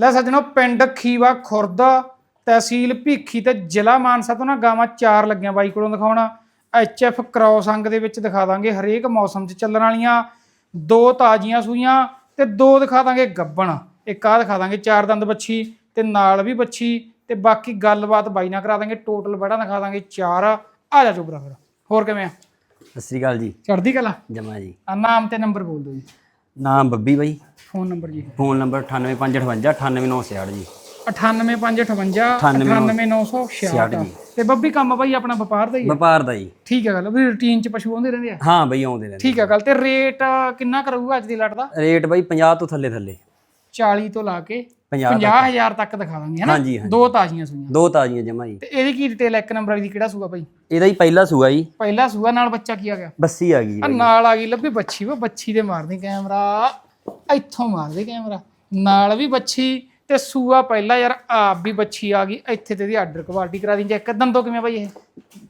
ਲੈ ਸੱਜਣੋ ਪਿੰਡ ਖੀਵਾ ਖੁਰਦ ਤਹਿਸੀਲ ਭੀਖੀ ਤੇ ਜ਼ਿਲ੍ਹਾ ਮਾਨਸਾ ਤੋਂ ਨਾ ਗਾਵਾਂ ਚਾਰ ਲੱਗੀਆਂ ਬਾਈ ਕੋਲੋਂ ਦਿਖਾਉਣਾ। ਐਚਐਫ ਕ੍ਰੋਸ ਅੰਗ ਦੇ ਵਿੱਚ ਦਿਖਾ ਦਾਂਗੇ ਹਰੇਕ ਮੌਸਮ 'ਚ ਚੱਲਣ ਵਾਲੀਆਂ। ਦੋ ਤਾਜ਼ੀਆਂ ਸੂਈਆਂ ਤੇ ਦੋ ਦਿਖਾ ਦਾਂਗੇ ਗੱਬਣ। ਇੱਕ ਆਹ ਦਿਖਾ ਦਾਂਗੇ ਚਾਰ ਦੰਦ ਬੱਛੀ ਤੇ ਨਾਲ ਵੀ ਬੱਛੀ ਤੇ ਬਾਕੀ ਗੱਲਬਾਤ ਬਾਈ ਨਾਲ ਕਰਾ ਦਾਂਗੇ। ਟੋਟਲ ਬੜਾ ਦਿਖਾ ਦਾਂਗੇ ਚਾਰ। ਆ ਜਾ ਚੋਬਰਾ ਫਿਰ। ਹੋਰ ਕਿਵੇਂ ਆ? ਸਤਿ ਸ੍ਰੀ ਅਕਾਲ ਜੀ। ਚੜ੍ਹਦੀ ਕਲਾ? ਜਮਾ ਜੀ। ਆ ਨਾਮ ਤੇ ਨੰਬਰ ਬੋਲ ਦਿਓ ਜੀ। ਨਾਮ ਬੱਬੀ ਬਾਈ। ਫੋਨ ਨੰਬਰ ਜੀ। ਫੋਨ ਨੰਬਰ 98558 98966 ਜੀ 98558 98966 ਜੀ। ਤੇ ਬੱਬੀ ਕੰਮ ਬਾਈ ਆਪਣਾ ਵਪਾਰ ਦਾ ਹੀ ਹੈ ਵਪਾਰ ਦਾ ਜੀ। ਠੀਕ ਹੈ ਗੱਲ ਵੀ ਰੂਟੀਨ ਚ ਪਸ਼ੂ ਆਉਂਦੇ ਰਹਿੰਦੇ ਆ? ਹਾਂ ਬਾਈ ਆਉਂਦੇ ਨੇ ਠੀਕ ਹੈ ਗੱਲ ਤੇ ਰੇਟ ਕਿੰਨਾ ਕਰੂਗਾ ਅੱਜ ਦੀ ਲੱਟ ਦਾ? ਰੇਟ ਬਾਈ 50 ਤੋਂ ਥੱਲੇ ਥੱਲੇ 40 ਤੋਂ ਲਾ ਕੇ 50 50000 ਤੱਕ ਦਿਖਾ ਦਾਂਗੇ ਹਨਾ? ਹਾਂਜੀ ਹਾਂਜੀ। ਦੋ ਤਾਜ਼ੀਆਂ ਸੂਈਆਂ। ਦੋ ਤਾਜ਼ੀਆਂ ਜਮਾ ਜੀ। ਤੇ ਇਹਦੀ ਕੀ ਡਿਟੇਲ ਇੱਕ ਨੰਬਰ ਵਾਲੀ ਦੀ ਕਿਹੜਾ ਸੂਆ ਬਾਈ ਇਹਦਾ ਹੀ ਪਹਿਲਾ ਸੂਆ ਜੀ। ਪਹਿਲਾ ਸੂਆ ਨਾਲ ਬੱਚਾ ਕੀ ਆ ਗਿਆ? ਬੱਸੀ ਆ ਗਈ ਆ ਨਾਲ ਆ ਗਈ ਲੱਭੀ ਬੱਚੀ ਵਾ ਬੱਚੀ ਦੇ ਮਾਰਦੀ ਕੈਮਰਾ। ਇੱਥੋਂ ਮਾਰਦੇ ਕੈਮਰਾ। ਨਾਲ ਵੀ ਬੱਚੀ ਤੇ ਸੂਆ ਪਹਿਲਾ ਯਾਰ ਆਪ ਵੀ ਬੱਚੀ ਆ ਗਈ। ਇੱਥੇ ਤੇ ਦੀ ਆਰਡਰ ਕੁਆਲਿਟੀ ਕਰਾ ਦੀ ਚੈੱਕ ਦੰਦੋਂ ਕਿਵੇਂ ਬਾਈ ਇਹ?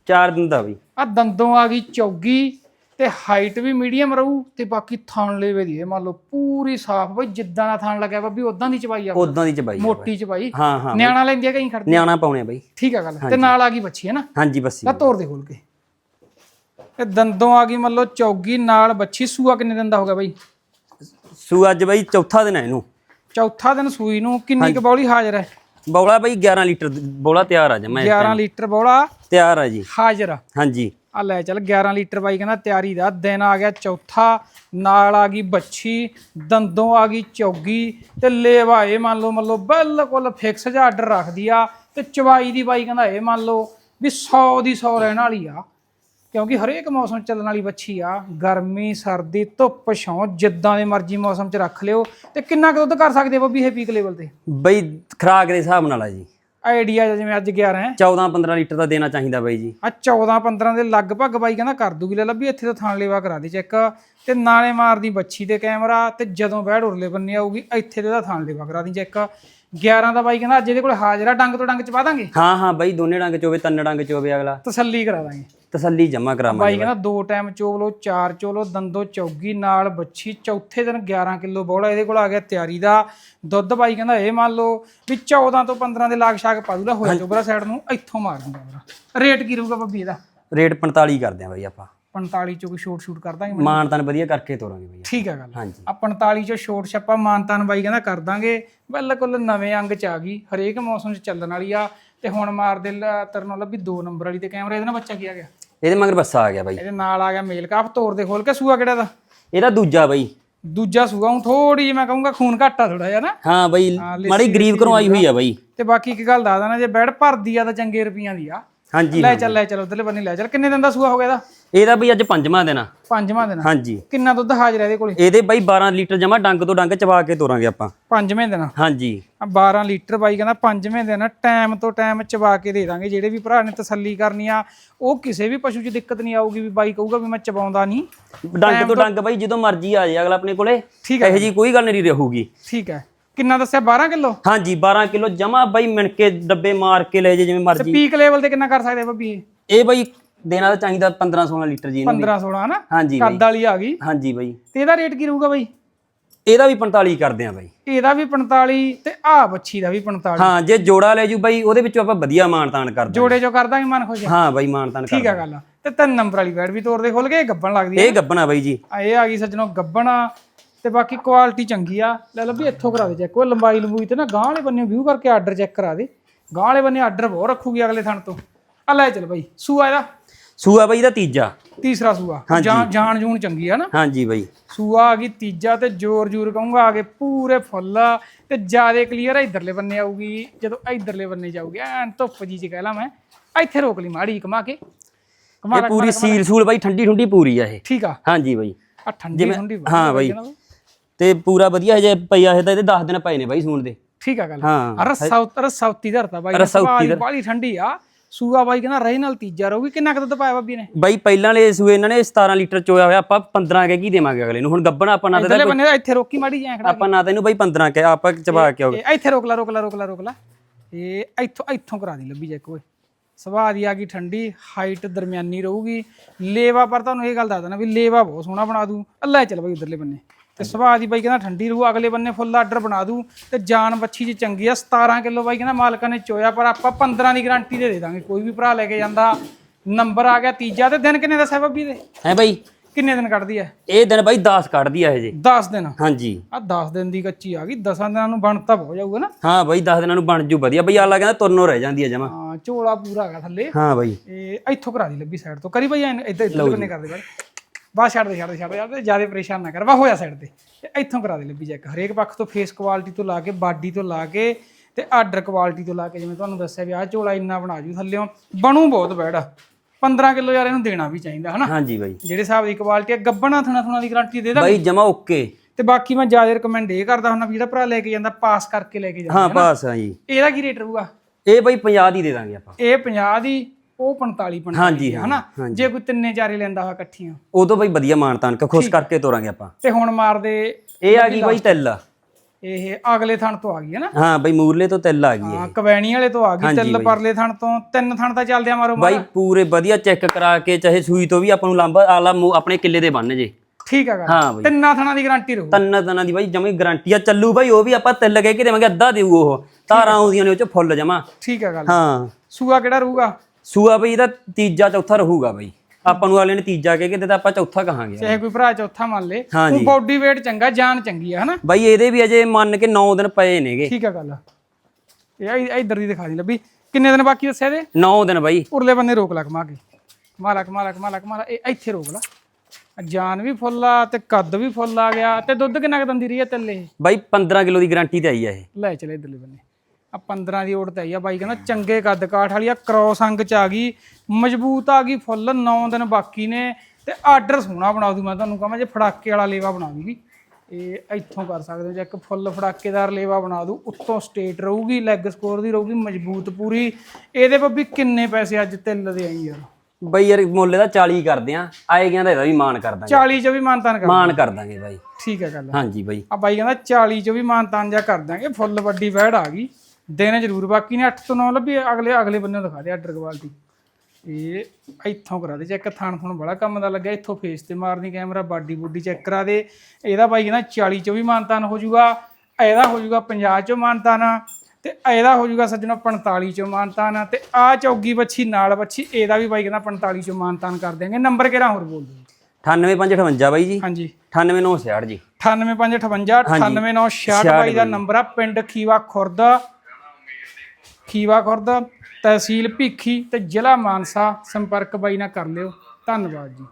ਚਾਰ ਦਿਨ ਦਾ ਬਈ ਆ ਦੰਦੋਂ ਆ ਗਈ ਚੌਗੀ। ਤੇ ਹਾਈਟ ਵੀ ਮੀਡੀਅਮ ਰਹੂ ਤੇ ਬਾਕੀ ਥਣ ਲੇਵੇ ਦੀ ਇਹ ਮੰਨ ਲਓ ਪੂਰੀ ਸਾਫ਼ ਬਈ ਜਿੱਦਾਂ ਦਾ ਥਣ ਲੱਗਿਆ ਵੀ ਉਦਾਂ ਦੀ ਚਬਾਈ ਆ ਉਦਾਂ ਦੀ ਚਬਾਈ ਆ। ਮੋਟੀ ਚਬਾਈ। ਹਾਂ ਹਾਂ ਨਿਆਣਾ ਲੈਂਦੀ ਆ ਕਹੀਂ ਖੜਦੀ ਨਿਆਣਾ ਪਾਉਣੇ ਬਾਈ। ਠੀਕ ਆ ਗੱਲ। ਤੇ ਨਾਲ ਆ ਗਈ ਬੱਚੀ ਹੈ ਨਾ? ਹਾਂਜੀ ਬੱਸੀ ਲੈ ਤੋੜ ਦੇ ਖੋਲ ਕੇ। ਇਹ ਦੰਦੋਂ ਆ ਗਈ ਮੰਨ ਲਓ ਚੌਗੀ ਨਾਲ ਬੱਚੀ ਸੂਆ ਕਿੰਨੇ ਦਿਨ ਦਾ ਹੋ ਗਿਆ ਬਾਈ? ਸੂਆ ਅੱਜ ਬਾਈ ਚੌਥਾ ਦਿਨ ਹੈ ਇਹਨੂੰ। ਚੌਥਾ ਦਿਨ ਸੂਈ ਨੂੰ। ਕਿੰਨੀ ਕੁ ਬੌਲੀ ਹਾਜ਼ਰ ਹੈ? ਬੌਲਾ ਬਾਈ 11 ਲੀਟਰ ਬੌਲਾ ਤਿਆਰ ਆ ਜਮਾ 11 ਲੀਟਰ ਬੌਲਾ ਤਿਆਰ ਆ ਜੀ। ਹਾਜ਼ਰ ਆ। ਹਾਂਜੀ। ਆ ਲੈ ਚੱਲ 11 ਲੀਟਰ ਬਾਈ ਕਹਿੰਦਾ ਤਿਆਰੀ ਦਾ। ਦਿਨ ਆ ਗਿਆ ਚੌਥਾ, ਨਾਲ ਆ ਗਈ ਬੱਛੀ, ਦੰਦੋਂ ਆ ਗਈ ਚੌਗੀ ਤੇ ਲੇਵਾ ਇਹ ਮੰਨ ਲਓ ਮੰਨ ਲਓ ਬਿਲਕੁਲ ਫਿਕਸ ਜਿਹਾ ਆਰਡਰ ਰੱਖਦੀ ਆ ਤੇ ਚਵਾਈ ਦੀ ਬਾਈ ਕਹਿੰਦਾ ਇਹ ਮੰਨ ਲਓ ਵੀ 100 ਦੀ 100 ਰਹਿਣ ਵਾਲੀ ਆ। ਕਿਉਂਕਿ ਹਰੇਕ ਮੌਸਮ ਚੱਲਣ ਵਾਲੀ ਬੱਛੀ ਆ। ਗਰਮੀ, ਸਰਦੀ, ਧੁੱਪ, ਛਾਂ, ਜਿੱਦਾਂ ਦੇ ਮਰਜ਼ੀ ਮੌਸਮ 'ਚ ਰੱਖ ਲਿਓ ਤੇ ਕਿੰਨਾ ਕੁ ਦੁੱਧ ਕਰ ਸਕਦੇ ਆ ਬੱਬੀ ਇਹ ਪੀਕ ਲੈਵਲ ਤੇ? ਬਈ ਖਰਾਕ ਦੇ ਹਿਸਾਬ ਨਾਲ ਆ ਜੀ। ਆਈਡੀਆ ਜਿਵੇਂ ਅੱਜ 11 ਹੈ। 14 15 ਲੀਟਰ ਦਾ ਦੇਣਾ ਚਾਹੀਦਾ ਬਾਈ ਜੀ। ਆ 14 15 ਦੇ ਲਗਭਗ ਬਾਈ ਕਹਿੰਦਾ ਕਰ ਦੂਗੀ ਲੈ ਲੱਭੀ ਇੱਥੇ ਤਾਂ ਥਾਣ ਲੇਵਾ ਕਰਾ ਦੇ ਚੈੱਕ। ਤੇ ਨਾਲੇ ਮਾਰਦੀ ਬੱਚੀ ਤੇ ਕੈਮਰਾ ਤੇ ਜਦੋਂ ਬੈੜ ਉਰਲੇ ਬੰਨੇ ਆਊਗੀ ਇੱਥੇ ਤੇ ਦਾ ਥਾਣ ਲੇਵਾ ਕਰਾ ਦੀ ਚੈੱਕ। 11 ਦਾ ਬਾਈ ਕਹਿੰਦਾ ਅੱਜ ਇਹਦੇ ਕੋਲ ਹਾਜ਼ਰ ਡੰਗ ਤੋਂ ਡੰਗ ਚ ਪਾ ਦਾਂਗੇ? ਹਾਂ ਹਾਂ ਬਾਈ ਦੋਨੇ ਡੰਗ ਚੋਵੇ ਤਿੰਨ ਡੰਗ ਚੋਵੇ ਅਗਲਾ। ਤਸੱਲੀ ਕਰਾ ਦਾਂਗੇ। ਤਸੱਲੀ ਜਮਾ ਕਰਾਵਾਂਗੇ ਬਾਈ ਕਹਿੰਦਾ ਦੋ ਟਾਈਮ ਚੋਵ ਲੋ ਚਾਰ ਚੋਲੋ ਦੰਦੋ ਚੌਗੀ ਨਾਲ ਬੱਚੀ ਚੌਥੇ ਦਿਨ 11 ਕਿਲੋ ਬੋਲਾ ਇਹਦੇ ਕੋਲ ਆ ਗਿਆ ਤਿਆਰੀ ਦਾ। ਦੁੱਧ ਬਾਈ ਕਹਿੰਦਾ ਇਹ ਮੰਨ ਲਓ ਵੀ 14 ਤੋਂ 15 ਦੇ ਲਾਗ ਸ਼ਾਗ ਪਾ ਦੂਗਾ ਹੋਇਆ ਚੋਬਰਾ ਸਾਈਡ ਨੂੰ ਇੱਥੋਂ ਮਾਰ ਦੂੰਗਾ ਬਰਾ। ਰੇਟ ਕੀ ਰਹੂਗਾ ਬੱਬੀ ਇਹਦਾ? ਰੇਟ 45 ਕਰਦੇ ਆ ਬਾਈ ਆਪਾਂ। 45 ਚੋਂ ਕੋਈ ਸ਼ੋਟ ਸ਼ੂਟ ਕਰ ਦਾਂਗੇ ਮਾਨ ਤਨ ਵਧੀਆ ਕਰਕੇ ਤੋਰਾਂਗੇ ਬਾਈ ਠੀਕ ਹੈ ਗੱਲ। ਹਾਂਜੀ। ਆ 45 ਚੋਂ ਛੋਟ ਛੱਪਾ ਮਾਨਤਾਨ ਬਾਈ ਕਹਿੰਦਾ ਕਰ ਦਾਂਗੇ। ਬਿਲਕੁਲ ਨਵੇਂ ਅੰਗ ਚ ਆ ਗਈ ਹਰੇਕ ਮੌਸਮ ਚ ਚੱਲਣ ਵਾਲੀ ਆ। ਤੇ ਹੁਣ ਮਾਰ ਦੇ ਤਰਨੋਂ ਲੱਭੀ 2 ਨੰਬਰ ਵਾਲੀ ਤੇ ਕੈਮਰਾ ਇਹਦੇ ਨਾਲ ਬੱਚਾ ਕੀ ਆ ਗਿਆ? ਇਹਦੇ ਮਗਰ ਬੱਸਾ ਆ ਗਿਆ ਬਾਈ। ਇਹਦੇ ਨਾਲ ਆ ਗਿਆ ਮੇਲ ਕਾਪ ਤੋੜ ਦੇ ਖੋਲ ਕੇ ਸੂਆ ਕਿਹੜਾ ਦਾ? ਇਹਦਾ ਦੂਜਾ ਬਾਈ। ਦੂਜਾ ਸੂਆ ਹੁਣ ਥੋੜੀ ਜਿਹੀ ਮੈਂ ਕਹੂੰਗਾ ਖੂਨ ਘੱਟ ਆ ਥੋੜਾ ਜਿਹਾ ਨਾ। ਹਾਂ ਬਾਈ ਮਾੜੀ ਗਰੀਬ ਘਰੋਂ ਆਈ ਹੋਈ ਆ। ਬਾਈ। ਤੇ ਬਾਕੀ ਇੱਕ ਗੱਲ ਦੱਸ ਦੇਣਾ ਜੇ ਬੈਡ ਭਰਦੀ ਆ ਤਾਂ ਚੰਗੇ ਰੁਪਈਆਂ ਦੀ ਆ। ਹਾਂਜੀ ਲੈ ਚੱਲ ਲੈ ਚੱਲ ਉਧਰਲੇ ਬੰਨੇ ਲੈ ਚੱਲ। ਕਿੰਨੇ ਦਿਨ ਦਾ ਸੂਆ ਹੋ ਗਿਆ ਇਹਦਾ? ਇਹਦਾ ਬਈ ਅੱਜ ਪੰਜਵਾਂ ਦਿਨ ਆ। ਪੰਜਵਾਂ ਦਿਨ। ਹਾਂਜੀ। ਕਿੰਨਾ ਦੁੱਧ ਹਾਜ਼ਰ ਹੈ ਇਹਦੇ ਕੋਲੇ? ਇਹਦੇ ਬਾਈ 12 ਲੀਟਰ ਜਮਾ ਡੰਗ ਤੋਂ ਡੰਗ ਚਵਾ ਕੇ ਤੋਰਾਂਗੇ ਆਪਾਂ। ਪੰਜਵੇਂ ਦਿਨ। ਹਾਂਜੀ। ਆ 12 ਲੀਟਰ ਬਾਈ ਕਹਿੰਦਾ ਪੰਜਵੇਂ ਦਿਨ ਟਾਈਮ ਤੋਂ ਟਾਈਮ ਚਵਾ ਕੇ ਦੇ ਦਾਂਗੇ। ਜਿਹੜੇ ਵੀ ਭਰਾ ਨੇ ਤਸੱਲੀ ਕਰਨੀ ਆ ਉਹ ਕਿਸੇ ਵੀ ਪਸ਼ੂ 'ਚ ਦਿੱਕਤ ਨਹੀਂ ਆਊਗੀ ਵੀ ਬਾਈ ਕਹੂਗਾ ਵੀ ਮੈਂ ਚਬਾਉਂਦਾ ਨਹੀਂ। ਡੰਗ ਤੋਂ ਡੰਗ ਬਾਈ ਜਦੋਂ ਮਰਜ਼ੀ ਆ ਜਾਏ ਅਗਲਾ ਆਪਣੇ ਕੋਲੇ ਇਹੋ ਜੀ ਕੋਈ ਗੱਲ ਨਹੀਂ ਰਹੂਗੀ। ਠੀਕ ਹੈ। ਕਿੰਨਾ ਦੱਸਿਆ? 12 ਕਿਲੋ? ਹਾਂਜੀ 12 ਕਿਲੋ ਜਮਾ ਬਾਈ ਮਿਣ ਕੇ ਡੱਬੇ ਮਾਰ ਕੇ ਲੈ ਜੇ ਜਿਵੇਂ ਤੇ ਮਰਜ਼ੀ। ਪੀਕ ਲੈਵਲ ਤੇ ਕਿੰਨਾ ਕਰ ਸਕਦੇ ਆ ਬੱਬੀ ਇਹ ਇਹ ਬਾਈ ਦੇਣਾ ਤਾਂ ਚਾਹੀਦਾ 15 16 ਲੀਟਰ ਜੀ ਇਹਨੂੰ 15 16 ਹਨਾ? ਹਾਂਜੀ ਬਾਈ। ਕੱਦ ਵਾਲੀ ਆ ਗਈ। ਹਾਂਜੀ ਬਾਈ। ਤੇ ਇਹਦਾ ਰੇਟ ਕੀ ਰਹੂਗਾ ਬਾਈ? ਇਹਦਾ ਵੀ 45 ਕਰਦੇ ਆ ਬਾਈ। ਇਹਦਾ ਵੀ 45 ਤੇ ਆ ਬੱਚੀ ਦਾ ਵੀ 45 ਹਾਂ ਜੇ ਜੋੜਾ ਲੈ ਜੂ ਬਾਈ ਉਹਦੇ ਵਿੱਚੋਂ ਆਪਾਂ ਵਧੀਆ ਮਾਨਤਾਨ ਕਰਦੇ ਜੋੜੇ ਜੋ ਕਰ ਦਾਂਗੇ ਮਨ ਖੁਸ਼ ਹਾਂ ਬਾਈ ਮਾਨਤਾਨ ਠੀਕ ਆ ਗੱਲ। ਤੇ ਤਿੰਨ ਨੰਬਰ ਵਾਲੀ ਬੈਡ ਵੀ ਤੋੜ ਦੇ ਖੋਲ ਕੇ ਗੱਬਣ ਲੱਗਦੀ ਹੈ ਇਹ ਗੱਬਣਾ ਬਾਈ ਜੀ। ਆ ਇਹ ਆ ਗਈ ਸੱਜਣੋ ਗੱਬਣ। ਆ ਤੇ ਬਾਕੀ ਕੁਆਲਿਟੀ ਚੰਗੀ ਆ। ਲੈ ਵੀ ਇੱਥੋਂ ਕਰਾ ਦੇ ਚੈੱਕ ਉਹ ਲੰਬਾਈ ਲੰਬੂਈ ਤੇ ਨਾ ਗਾਂ ਵਾਲੇ ਬੰਨੇ ਵਿਊ ਕਰਕੇ ਆਰਡਰ ਚੈੱਕ ਕਰਾ ਦੇ। ਗਾਂ ਵਾਲੇ ਬੰਨੇ ਆਰਡਰ ਬਹੁਤ ਰੱਖੂਗੀ ਅਗਲੇ ਥਣ ਤੋਂ। ਆ ਲੈ ਚੱਲ ਬਾਈ ਸੂਆ ਇਹਦਾ। ਸੂਆ ਬਾਈ ਦਾ ਤੀਜਾ। ਤੀਸਰਾ ਸੂਆ। ਜਾਨ ਜਾਨ ਜੂਨ ਚੰਗੀ ਆ ਨਾ। ਹਾਂਜੀ ਬਾਈ। ਸੂਆ ਆ ਗਈ ਤੀਜਾ ਤੇ ਜੋਰ ਜੂਰ ਕਹੂੰਗਾ ਆ ਗਏ ਪੂਰੇ ਫੁੱਲ ਤੇ ਜਿਆਦੇ ਕਲੀਅਰ ਇਧਰਲੇ ਬੰਨੇ ਆਊਗੀ। ਜਦੋਂ ਇਧਰਲੇ ਬੰਨੇ ਜਾਊਗੀ ਐਨ ਧੁੱਪ ਜੀ ਚ ਕਹਿ ਲਾ ਮੈਂ। ਇੱਥੇ ਰੋਕ ਲਈ ਮਾੜੀ ਕਮਾ ਕੇ। ਇਹ ਪੂਰੀ ਸੀਲ ਸੂਲ ਬਾਈ ਠੰਡੀ ਠੰਡੀ ਪੂਰੀ ਆ ਇਹ। ਠੀਕ ਆ। ਹਾਂਜੀ ਬਾਈ। ਆ ਠੰਡੀ ਠੰਡੀ ਹਾਂ ਬਾਈ। ਤੇ ਪੂਰਾ ਵਧੀਆ ਜੇ ਪਈਆ ਇਹਦਾ ਇਹਦੇ 10 ਦਿਨ ਪਏ ਨੇ ਬਾਈ ਸੂਣ ਦੇ। ਠੀਕ ਆ ਗੱਲ। ਹਾਂ। ਸਾਊਥ ਅਰ ਸਾਊਥੀ ਧਰਤਾ ਬਾਈ ਰਸੌਤੀ ਬਾਲੀ ਠੰਡੀ ਆ। ਸੂਆ ਬਾਈ ਕਹਿੰਦਾ ਰਹੇ ਨਾਲ ਤੀਜਾ ਰਹੂਗੀ। ਕਿੰਨਾ ਕੁ ਦੁੱਧ ਪਾਇਆ ਬਾਬੀ ਨੇ? ਬਾਈ ਪਹਿਲਾਂ ਵਾਲੇ ਸੂਏ ਇਹਨਾਂ ਨੇ 17 ਲੀਟਰ ਚੋਇਆ ਹੋਇਆ ਆਪਾਂ 15 ਕੇ ਕੀ ਦੇਵਾਂਗੇ ਅਗਲੇ ਨੂੰ। ਹੁਣ ਗੱਬਣਾ ਆਪਾਂ ਨਾ ਤਾਂ ਬੰਨੇ ਇੱਥੇ ਰੋਕੀ ਮਾੜੀ ਜਿਹਾ ਖੜਾ ਆਪਾਂ ਨਾ ਤੈਨੂੰ ਬਾਈ 15 ਕੇ ਆਪਾਂ ਚਬਾ ਕੇ ਇਹ ਇੱਥੇ ਰੋਕ ਲਾ ਰੋਕ ਲਾ ਰੋਕ ਲਾ ਰੋਕ ਲਾ। ਇਹ ਇੱਥੋਂ ਇੱਥੋਂ ਕਰਾ ਦੀ ਲੱਭੀ ਜੈਕ ਓਏ। ਸੁਭਾਅ ਦੀ ਆ ਗਈ ਠੰਡੀ ਹਾਈਟ ਦਰਮਿਆਨੀ ਰਹੂਗੀ। ਲੇਵਾ ਪਰ ਤੁਹਾਨੂੰ ਇਹ ਗੱਲ ਦੱਸ ਦੇਣਾ ਵੀ ਲੇਵਾ ਬਹੁਤ ਸੋਹਣਾ ਬਣਾ ਦੂੰ। ਅੱਲਾ ਚੱਲ ਬਈ ਉਧਰਲੇ ਬੰਨੇ। ਤੇ ਸੁਭਾਅ ਦੀ ਬਾਈ ਕਹਿੰਦਾ ਠੰਡੀ ਰਹੂ ਅਗਲੇ ਬੰਨੇ ਫੁੱਲ ਆਰਡਰ ਬਣਾ ਦੂ। ਤੇ ਜਾਨ ਬੱਚੀ ਜੀ ਚੰਗੀ ਆ 17 ਕਿਲੋ ਬਾਈ ਕਹਿੰਦਾ ਮਾਲਕਾਂ ਨੇ ਚੋਇਆ ਪਰ ਆਪਾਂ 15 ਦੀ ਗਾਰੰਟੀ ਦੇ ਦੇ ਦਾਂਗੇ ਕੋਈ ਵੀ ਭਰਾ ਲੈ ਕੇ ਜਾਂਦਾ। ਨੰਬਰ ਆ ਗਿਆ ਤੀਜਾ ਤੇ ਦਿਨ ਕਿੰਨੇ ਦੱਸਿਆ ਬੱਬੀ ਦੇ? ਹੈ ਬਾਈ? ਕਿੰਨੇ ਦਿਨ ਕੱਢਦੀ ਐ? ਇਹ ਦਿਨ ਬਾਈ 10 ਕੱਢਦੀ ਆ ਇਹ ਜੇ। 10 ਦਿਨ। ਹਾਂਜੀ। ਆ 10 ਦਿਨ ਦੀ ਕੱਚੀ ਆ ਗਈ 10 ਦਿਨਾਂ ਨੂੰ ਬਣ ਤਾਂ ਹੋ ਜਾਊਗਾ ਨਾ। ਹਾਂ ਬਾਈ 10 ਦਿਨਾਂ ਨੂੰ ਬਣ ਜੂ ਵਧੀਆ। ਬਈ ਆਲਾ ਕਹਿੰਦਾ ਤੁਰਨੋਂ ਰਹਿ ਜਾਂਦੀ ਆ ਜਮਾ। ਹਾਂ ਝੋਲਾ ਪੂਰਾ ਹੈਗਾ ਥੱਲੇ। ਹਾਂ ਬਾਈ। ਇਹ ਇੱਥੋਂ ਕਰਾ ਦੀ ਲੱਭੀ ਸਾਈਡ ਤੋਂ। ਕਰੀ ਐਨ ਇੱਧਰ ਇੱਧਰ ਬੰਨੇ ਕਰ ਦੇ ਬਾਈ। ਬਸ ਛੱਡ ਦੇ ਛੱਡ ਦੇ ਛੱਡ ਦੇ ਯਾਰ ਜ਼ਿਆਦਾ ਪਰੇਸ਼ਾਨ ਨਾ ਕਰ। ਵਾ ਹੋਇਆ ਸਾਈਡ ਤੇ। ਤੇ ਇੱਥੋਂ ਕਰਾ ਦੇ ਲੱਭੀ ਚੈੱਕ ਹਰੇਕ ਪੱਖ ਤੋਂ ਫੇਸ ਕੁਆਲਿਟੀ ਤੋਂ ਲਾ ਕੇ ਬਾਡੀ ਤੋਂ ਲਾ ਕੇ ਤੇ ਆਰਡਰ ਕੁਆਲਿਟੀ ਤੋਂ ਲਾ ਕੇ ਜਿਵੇਂ ਤੁਹਾਨੂੰ ਦੱਸਿਆ ਵੀ ਆਹ ਝੋਲਾ ਇੰਨਾ ਬਣਾ ਜੂ ਥੱਲਿਓਂ ਬਣੂ ਬਹੁਤ ਬੈੜ 15 ਕਿਲੋ ਯਾਰ ਇਹਨੂੰ ਦੇਣਾ ਵੀ ਚਾਹੀਦਾ ਹਨਾ? ਹਾਂਜੀ ਬਾਈ। ਜਿਹੜੇ ਹਿਸਾਬ ਦੀ ਕੁਆਲਿਟੀ ਹੈ ਗੱਬਣਾ ਥਣਾ ਥਣਾ ਦੀ ਗਾਰੰਟੀ ਦੇ ਦਾਂ ਬਾਈ ਜਮਾ ਓਕੇ। ਤੇ ਬਾਕੀ ਮੈਂ ਜ਼ਿਆਦਾ ਰეკਮੈਂਡ ਇਹ ਕਰਦਾ ਹੁੰਦਾ ਵੀ ਜਿਹੜਾ ਭਰਾ ਲੈ ਕੇ ਜਾਂਦਾ ਪਾਸ ਕਰਕੇ ਲੈ ਕੇ ਜਾਂਦਾ ਹਾਂ ਪਾਸ ਆ ਜੀ। ਇਹਦਾ ਕੀ ਰੇਟ ਰਹੂਗਾ? ਇਹ ਬਾਈ 50 ਦੀ ਦੇ ਦਾਂਗੇ ਆਪਾਂ। ਇਹ 50 ਦੀ ਉਹ 45 45 ਹਾਂਜੀ ਹਾਂ ਹਨਾ? ਜੇ ਕੋਈ ਤਿੰਨੇ ਚਾਰੇ ਲੈਂਦਾ ਹੋਇਆ ਇਕੱਠੀਆਂ। ਉਦੋਂ ਬਾਈ ਵਧੀਆ ਮਾਨਤਾਨ ਕ ਖੁਸ਼ ਕਰਕੇ ਤੋਰਾਂਗੇ ਆਪਾਂ। ਤੇ ਹੁਣ ਮਾਰਦੇ ਇਹ ਆ ਗਈ ਬਾਈ ਤਿੱਲ। ਇਹ ਅਗਲੇ ਥਣ ਤੋਂ ਆ ਗਈ ਹੈ ਨਾ? ਹਾਂ ਬਾਈ ਮੂਰਲੇ ਤੋਂ ਤਿੱਲ ਆ ਗਈ ਹਾਂ ਕਵੈਣੀ ਵਾਲੇ ਤੋਂ ਆ ਗਈ ਤਿੰਨ ਪਰਲੇ ਥਣ ਤੋਂ ਤਿੰਨ ਥਣ ਤਾਂ ਚੱਲਦੇ ਆ ਮਾਰੋ ਬਾਈ ਪੂਰੇ ਵਧੀਆ ਚੈੱਕ ਕਰਾ ਕੇ ਚਾਹੇ ਸੂਈ ਤੋਂ ਵੀ ਆਪਾਂ ਨੂੰ ਲਾਂਬਾ ਆਲਾ ਆਪਣੇ ਕਿੱਲੇ ਦੇ ਬੰਨ ਜੇ। ਠੀਕ ਗੱਲ। ਹਾਂ ਬਾਈ। ਤਿੰਨਾਂ ਥਣਾਂ ਦੀ ਗਾਰੰਟੀ ਰਹੂ। ਤੰਨ ਤਨਾਂ ਦੀ ਬਾਈ ਜਮੇ ਗਾਰੰਟੀ ਆ। ਚੱਲੂ ਬਾਈ ਉਹ ਵੀ ਆਪਾਂ ਤਿੱਲ ਕਹਿ ਕੇ ਦੇਵਾਂਗੇ ਅੱਧਾ ਦੇਊ ਉਹ। ਧਾਰਾਂ ਆਉਂਦੀਆਂ ਨੇ ਉਹ ਚ ਫੁੱਲ ਜਮਾ। ਠੀਕ ਗੱਲ। ਹਾਂ। ਸੂਆ ਕਿਹੜਾ ਰਹੂਗਾ? ਸੂਆ ਬਈ ਇਹਦਾ ਤੀਜਾ ਚੌਥਾ ਰਹੂਗਾ ਬਾਈ। ਆਪਾਂ ਨੂੰ ਵਾਲੇ ਨੇ ਤੀਜਾ ਕਹਿ ਕੇ ਦਿੱਤਾ ਆਪਾਂ ਚੌਥਾ ਕਹਾਂਗੇ। ਚਾਹੇ ਕੋਈ ਭਰਾ ਚੌਥਾ ਮੰਨ ਲੇ ਹਾਂਜੀ। ਉਹ ਬਾਡੀ weight ਚੰਗਾ ਜਾਨ ਚੰਗੀ ਆ ਹਨਾ? ਬਾਈ ਇਹਦੇ ਵੀ ਅਜੇ ਮੰਨ ਕੇ 9 ਦਿਨ ਪਏ ਨੇਗੇ। ਠੀਕ ਆ ਗੱਲ। ਇਹ ਇ- ਇੱਧਰ ਦੀ ਦਿਖਾ ਦੀ ਲੱਭੀ ਕਿੰਨੇ ਦਿਨ ਬਾਕੀ ਦੱਸਿਆ ਇਹਦੇ? 9 ਦਿਨ ਬਾਈ। ਉਰਲੇ ਬੰਨੇ ਰੋਕ ਲਾ ਕਮਾ ਕੇ। ਕਮਾ ਲਾ ਕਮਾ ਲਾ ਕਮਾ ਲਾ ਕਮਾ ਲਾ। ਇਹ ਇੱਥੇ ਰੋਕ ਲਾ। ਜਾਨ ਵੀ ਫੁੱਲ ਆ ਤੇ ਕੱਦ ਵੀ ਫੁੱਲ ਆ ਗਿਆ ਤੇ ਦੁੱਧ ਕਿੰਨਾ ਕੁ ਦਿੰਦੀ ਰਹੀ ਹੈ ਤੱਲੇ? ਬਾਈ 15 ਕਿਲੋ ਦੀ ਗਾਰੰਟੀ ਤੇ ਆਈ ਆ ਇਹ। ਲੈ ਚਲੇ ਇਧਰਲੇ ਬੰਨੇ। ਆ 15 ਦੀ ਓੜ ਤੇ ਆਈ ਆ ਬਾਈ ਕਹਿੰਦਾ ਚੰਗੇ ਕੱਦ ਕਾਠ ਵਾਲੀ ਆ ਕ੍ਰੋਸ ਅੰਗ ਚ ਆ ਗਈ। ਮਜ਼ਬੂਤ ਆ ਗਈ ਫੁੱਲ 9 ਦਿਨ ਬਾਕੀ ਨੇ ਤੇ ਆਰਡਰ ਸੋਹਣਾ ਬਣਾ ਦੂ ਮੈਂ ਤੁਹਾਨੂੰ ਕਹਾਂ ਜੇ ਫੜਾਕੇ ਵਾਲਾ ਲੇਵਾ ਬਣਾ ਦੂਗੀ ਇਹ ਇੱਥੋਂ ਕਰ ਸਕਦੇ ਹੋ ਜੇ ਇੱਕ ਫੁੱਲ ਫੜਾਕੇਦਾਰ ਲੇਵਾ ਬਣਾ ਦੂ ਉੱਤੋਂ ਸਟੇਟ ਰਹੂਗੀ ਲੈਗ ਸਕੋਰ ਦੀ ਰਹੂਗੀ ਮਜ਼ਬੂਤ ਪੂਰੀ। ਇਹਦੇ ਬੱਬੀ ਕਿੰਨੇ ਪੈਸੇ ਅੱਜ ਤਿੰਨ ਦੇ ਆਈ ਯਾਰ? ਬਾਈ ਯਾਰ ਮੁੱਲ ਦਾ 40 ਕਰਦੇ ਆ ਆਏ ਗਿਆ ਦਾ ਇਹਦਾ ਵੀ ਮਾਨ ਕਰ ਦਾਂਗੇ। 40 ਚ ਵੀ ਮਾਨਤਾਨ ਕਰ ਮਾਨ ਕਰ ਦਾਂਗੇ ਬਾਈ। ਠੀਕ ਹੈ ਗੱਲ। ਹਾਂਜੀ ਬਾਈ। ਆ ਬਾਈ ਕਹਿੰਦਾ 40 ਚ ਵੀ ਮਾਨਤਾਨ ਜਾ ਕਰ ਦਾਂਗੇ ਫੁੱਲ ਵੱਡੀ ਵੈੜ ਆ ਗਈ। ਦਿਨ ਜ਼ਰੂਰ ਬਾਕੀ ਨੇ 8 ਤੋਂ 9 ਲੱਭੀ ਅਗਲੇ ਅਗਲੇ ਬੰਨੇ ਦਿਖਾ ਦੇ ਆਰਡਰ ਕੁਆਲਿਟੀ ਇਹ ਇੱਥੋਂ ਕਰਾ ਦੇ ਚੈੱਕ ਥਾਣ ਥਣ ਬੜਾ ਕੰਮ ਦਾ ਲੱਗਿਆ ਇੱਥੋਂ ਫੇਸ ਤੇ ਮਾਰਨੀ ਕੈਮਰਾ ਬਾਡੀ ਬੁੱਡੀ ਚੈੱਕ ਕਰਾ ਦੇ। ਇਹਦਾ ਬਾਈ ਕਹਿੰਦਾ 40 ਚ ਵੀ ਮਾਨਤਾਨ ਹੋ ਜਾਊਗਾ ਇਹਦਾ ਹੋ ਜਾਊਗਾ 50 ਚ ਮਾਨਤਾਨ ਤੇ ਇਹਦਾ ਹੋ ਜਾਊਗਾ ਸੱਜਣੋ 45 ਚ ਮਾਨਤਾਨ ਤੇ ਆ ਚੌਗੀ ਬੱਚੀ ਨਾਲ ਬੱਚੀ ਇਹਦਾ ਵੀ ਬਾਈ ਕਹਿੰਦਾ 45 ਚ ਮਾਨਤਾਨ ਕਰ ਦੇਾਂਗੇ ਨੰਬਰ ਕਿਹੜਾ ਹੋਰ ਬੋਲ ਦਿਓ? 98558 ਬਾਈ ਜੀ। ਹਾਂਜੀ। 98966 ਜੀ। 98558 98966 ਬਾਈ ਦਾ ਨੰਬਰ ਆ ਪਿੰਡ ਖੀਵਾ ਖੁਰਦ। ਖੀਵਾ ਖੁਰਦ ਤਹਿਸੀਲ ਭੀਖੀ ਤੇ ਜ਼ਿਲ੍ਹਾ ਮਾਨਸਾ ਸੰਪਰਕ ਬਾਈ ਨਾਲ ਕਰ ਲਿਓ। ਧੰਨਵਾਦ ਜੀ।